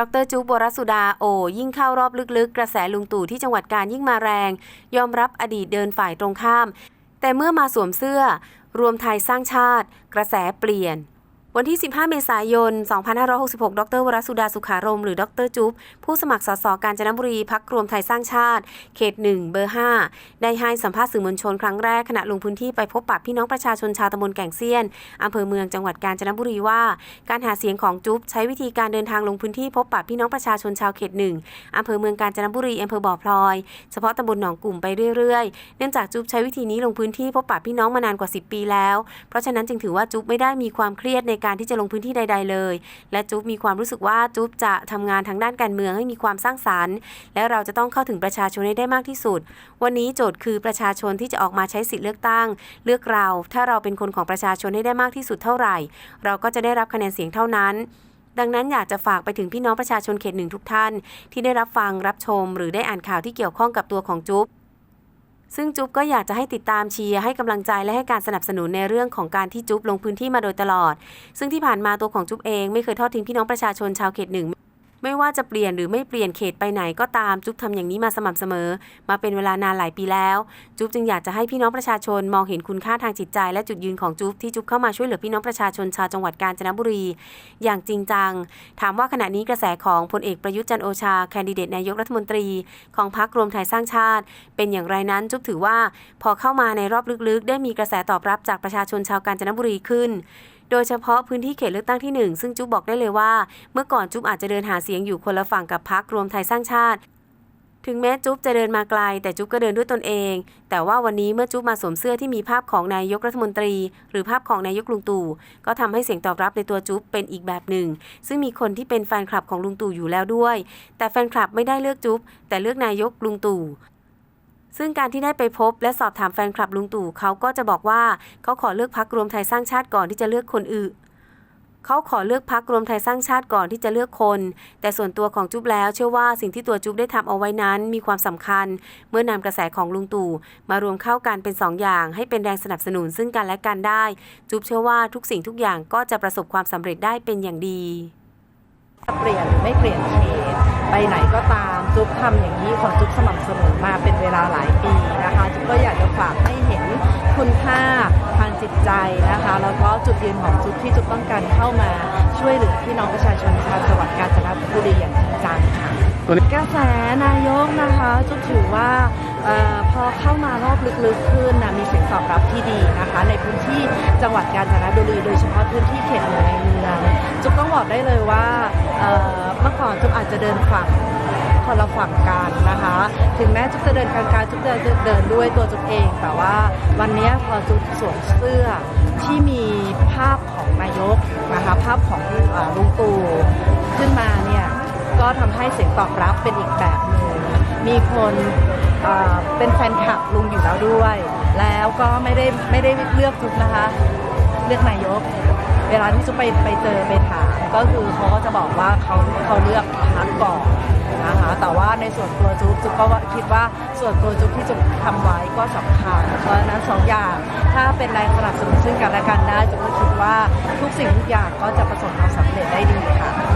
ดรจูบวรสุดาโอ ยิ่งเข้ารอบลึกๆ กระแสลุงตู่ที่จังหวัดการยิ่งมาแรง ยอมรับอดีตเดินฝ่ายตรงข้าม แต่เมื่อมาสวมเสื้อ รวมไทยสร้างชาติ กระแสเปลี่ยน วันที่ 15 เมษายน 2566 ดร วรสุดาสุขารม หรือ ดร จุ๊บ ผู้สมัครสสกาญจนบุรี พักรวมไทยสร้างชาติ เขต 1 เบอร์ 5 ได้ให้สัมภาษณ์สื่อมวลชนครั้งแรกขณะลงพื้นที่ไปพบปะพี่น้องประชาชนชาวตำบลแก่งเซียน อำเภอเมือง จังหวัดกาญจนบุรีว่า การหาเสียงของจุ๊บใช้วิธีการเดินทางลงพื้นที่พบปะพี่น้องประชาชนชาวเขต 1 อำเภอเมืองกาญจนบุรี อำเภอบ่อพลอย เฉพาะตำบลหนองกลุ่มไปเรื่อยๆ เนื่องจากจุ๊บใช้วิธีนี้ลงพื้นที่พบปะพี่น้องมานานกว่า 10 ปีแล้ว เพราะฉะนั้นจึงถือว่าจุ๊บไม่ได้มีความเครียดในการที่จะลงพื้นที่ใด ๆ เลย และจุ๊บมีความรู้สึกว่าจุ๊บจะทำงานทางด้านการเมืองให้มีความสร้างสรรค์ และเราจะต้องเข้าถึงประชาชนให้ได้มากที่สุด วันนี้โจทย์คือประชาชนที่จะออกมาใช้สิทธิ์เลือกตั้ง เลือกเรา ถ้าเราเป็นคนของประชาชนให้ได้มากที่สุดเท่าไหร่ เราก็จะได้รับคะแนนเสียงเท่านั้นดังนั้นอยากจะฝากไปถึงพี่น้องประชาชนเขตหนึ่งทุกท่าน ที่ได้รับฟังรับชม หรือได้อ่านข่าวที่เกี่ยวข้องกับตัวของจุ๊บ ซึ่งจุ๊บก็อยากจะให้ติดตามเชียร์ให้กำลังใจและให้การสนับสนุนในเรื่องของการที่จุ๊บลงพื้นที่มาโดยตลอด ซึ่งที่ผ่านมาตัวของจุ๊บเองไม่เคยทอดทิ้งพี่น้องประชาชนชาวเขตหนึ่ง ไม่ว่าจะเปลี่ยนหรือไม่เปลี่ยนเขตไปไหนก็ตามจุ๊บทำอย่างนี้มาสม่ำเสมอ มาเป็นเวลานานหลายปีแล้ว จุ๊บจึงอยากจะให้พี่น้องประชาชนมองเห็นคุณค่าทางจิตใจ และจุดยืนของจุ๊บที่จุ๊บเข้ามาช่วยเหลือพี่น้องประชาชนชาวจังหวัดกาญจนบุรี อย่างจริงจัง ถามว่าขณะนี้กระแสของพลเอกประยุทธ์จันโอชาแคนดิเดตนายกรัฐมนตรี ของพรรครวมไทยสร้างชาติ เป็นอย่างไรนั้นจุ๊บถือว่าพอเข้ามาในรอบลึกๆ ได้มีกระแสตอบรับจากประชาชนชาวกาญจนบุรีขึ้น โดยเฉพาะพื้นที่เขตเลือกตั้งที่ 1 ซึ่งจุ๊บบอกได้เลยว่า เมื่อก่อนจุ๊บอาจจะเดินหาเสียงอยู่คนละฝั่งกับพรรครวมไทยสร้างชาติ ถึงแม้จุ๊บจะเดินมาไกล แต่จุ๊บก็เดินด้วยตนเอง แต่ว่าวันนี้เมื่อจุ๊บมาสวมเสื้อที่มีภาพของนายกรัฐมนตรี หรือภาพของนายกลุงตู่ก็ทำให้เสียงตอบรับในตัวจุ๊บเป็นอีกแบบหนึ่ง ซึ่งมีคนที่เป็นแฟนคลับของลุงตู่อยู่แล้วด้วย แต่แฟนคลับไม่ได้เลือกจุ๊บแต่เลือกนายกลุงตู่ ซึ่งการที่ได้ไปพบและสอบถามแฟนคลับลุงตู่เขาก็จะบอกว่าเขาขอเลือกพักรวมไทยสร้างชาติก่อนที่จะเลือกคนอื่นเขาขอเลือกพักรวมไทยสร้างชาติก่อนที่จะเลือกคน แต่ส่วนตัวของจุ๊บแล้วเชื่อว่าสิ่งที่ตัวจุ๊บได้ทำเอาไว้นั้น มีความสำคัญ เมื่อนำกระแสของลุงตู่มารวมเข้ากันเป็นสองอย่าง ให้เป็นแรงสนับสนุนซึ่งกันและกันได้ จุ๊บเชื่อว่าทุกสิ่งทุกอย่างก็จะประสบความสำเร็จได้เป็นอย่างดีเปลี่ยนหรือไม่เปลี่ยนเขต ไปไหนก็ตามจุ๊บทำอย่างนี้ของจุ๊บสม่ำเสมอมาเป็นเวลาหลายปีนะคะจุ๊บก็อยากจะฝากให้เห็นคุณค่าทางจิตใจนะคะแล้วก็จุดยืนของจุ๊บที่จุ๊บต้องการเข้ามาช่วยเหลือพี่น้องประชาชนชาวจังหวัดกาญจนบุรีอย่างจริงจังค่ะตัวนี้กระแสนายกนะคะจุ๊บถือว่าเออพอเข้ามารอบลึกๆขึ้นนะมีเสียงตอบรับที่ดีนะคะ ในพื้นที่จังหวัดกาญจนบุรีโดยเฉพาะพื้นที่เขตหนึ่งในเมืองจุ๊บต้องบอกได้เลยว่าเอ่ อเมื่อก่อนจุ๊บอาจจะเดินฝั่งคนละฝั่งกันนะคะ ถึงแม้จุ๊บจะเดินกลางๆจุ๊บจะเดินด้วยตัวจุ๊บเอง แต่ว่าวันนี้พอจุ๊บสวมเสื้อที่มีภาพของนายกนะคะภาพของอลุงตู่ขึ้นมาเนี่ยก็ทำให้เสียงตอบรับเป็นอีกแบบหนึ่งมีคนเอ่อเป็นแฟนคลับลุงอยู่แล้วด้วย แล้วก็ไม่ได้ไม่ได้เลือกจุ๊บนะคะ เลือกนายก เวลาที่จุ๊บไปไปเจอไปถามก็คือเขาก็จะบอกว่าเขาเขาเลือกพักก่อนนะคะ แต่ว่าในส่วนตัวจุ๊บจุ๊บก็คิดว่าส่วนตัวจุ๊บที่จุ๊บทำไว้ก็สำคัญ เพราะฉะนั้นสองอย่างถ้าเป็นแรงสนับสนุนซึ่งกันและกันได้จุ๊บก็คิดว่าทุกสิ่งทุกอย่างก็จะประสบความสำเร็จได้ดีค่ะ